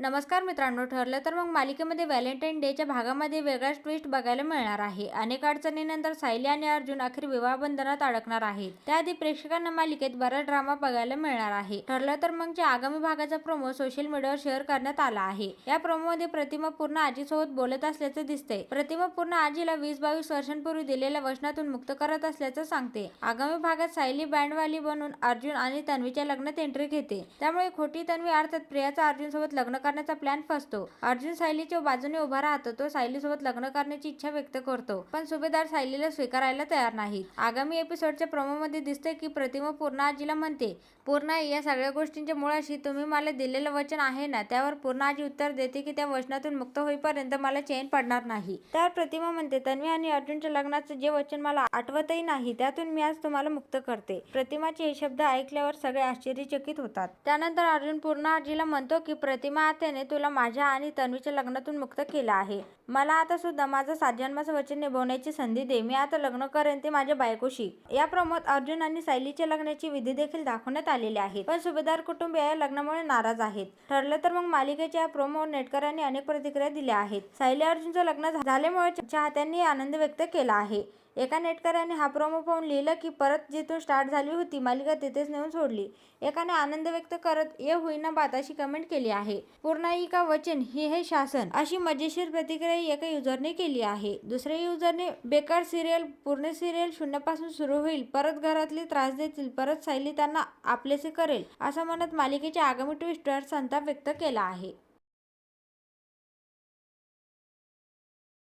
नमस्कार मित्रांनो ठरलं तर मग मालिकेमध्ये व्हॅलेंटाईन डेच्या भागामध्ये वेगळाच ट्विस्ट बघायला मिळणार आहे. अनेक अडचणीनंतर सायली आणि अर्जुन अखेर विवाह बंधनात अडकणार आहेत. त्याआधी प्रेक्षकांना मालिकेत बराच ड्रामा बघायला मिळणार आहे. ठरलं तर मग च्या आगामी भागाचा प्रोमो सोशल मीडियावर शेअर करण्यात आला आहे. या प्रोमोमध्ये प्रतिमा पूर्ण आजीसोबत बोलत असल्याचं दिसतंय. प्रतिमा पूर्ण आजीला वीस बावीस वर्षांपूर्वी दिलेल्या वचनातून मुक्त करत असल्याचं सांगते. आगामी भागात सायली बँडवाली बनून अर्जुन आणि तन्वीच्या लग्नात एंट्री घेते. त्यामुळे खोटी तन्वी अर्थात प्रियाचा अर्जुन सोबत लग्न करण्याचा प्लॅन फसतो. अर्जुन सायलीच्या बाजूने उभा राहतो. तो सायलीसोबत लग्न करण्याची इच्छा व्यक्त करतो. पण सुभेदार सायलीला स्वीकारायला तयार नाही आगामी एपिसोडच्या प्रोमोमध्ये दिसते की प्रतिमा पूर्ण आजीला म्हणते पूर्ण आई, या सगळ्या गोष्टींच्या मुळाशी तुम्ही मला दिलेलं वचन आहे ना त्यावर पूर्ण आजी उत्तर देते की त्या वचनातून मुक्त होईपर्यंत मला चैन पडणार नाही. त्यावर प्रतिमा म्हणते तन्वी आणि अर्जुनच्या लग्नाचं जे वचन मला आठवतही नाही त्यातून मी आज तुम्हाला मुक्त करते. प्रतिमाचे हे शब्द ऐकल्यावर सगळे आश्चर्यचकित होतात. त्यानंतर अर्जुन पूर्ण आजीला म्हणतो की प्रतिमा आत्याने तुला माझ्या आणि तन्वीच्या लग्नातून मुक्त केलं आहे. मला आता सुद्धा माझं सात जन्माचं वचन निभवण्याची संधी दे. मी आता लग्न करेन ते माझ्या बायकोशी. या प्रमोद अर्जुन आणि सायलीच्या लग्नाची विधी देखील दाखवण्यात आलेली आहे पण सुभेदार कुटुंबीय या लग्नामुळे नाराज आहेत. ठरलं तर मग मालिकेच्या प्रोमो नेटकरांनी अनेक प्रतिक्रिया दिल्या आहेत. सायली अर्जुनचं लग्न झाल्यामुळे चाहत्यांनी आनंद व्यक्त केला आहे. एका नेटकऱ्याने हा प्रोमो पाहून लिहिलं की परत जिथून स्टार्ट झाली होती मालिका तिथेच नेऊन सोडली. एकाने आनंद व्यक्त करत ये होईना बात अशी कमेंट केली आहे. पूर्णायिका वचन ही हे शासन. अशी मजेशीर प्रतिक्रिया एका युजरने केली आहे. दुसऱ्या युजरने बेकार सिरियल पूर्ण सिरियल शून्यापासून सुरू होईल. परत घरातले त्रास देतील परत सायली त्यांना आपलेसे करेल असं म्हणत मालिकेच्या आगामी ट्विस्टवर संताप व्यक्त केला आहे.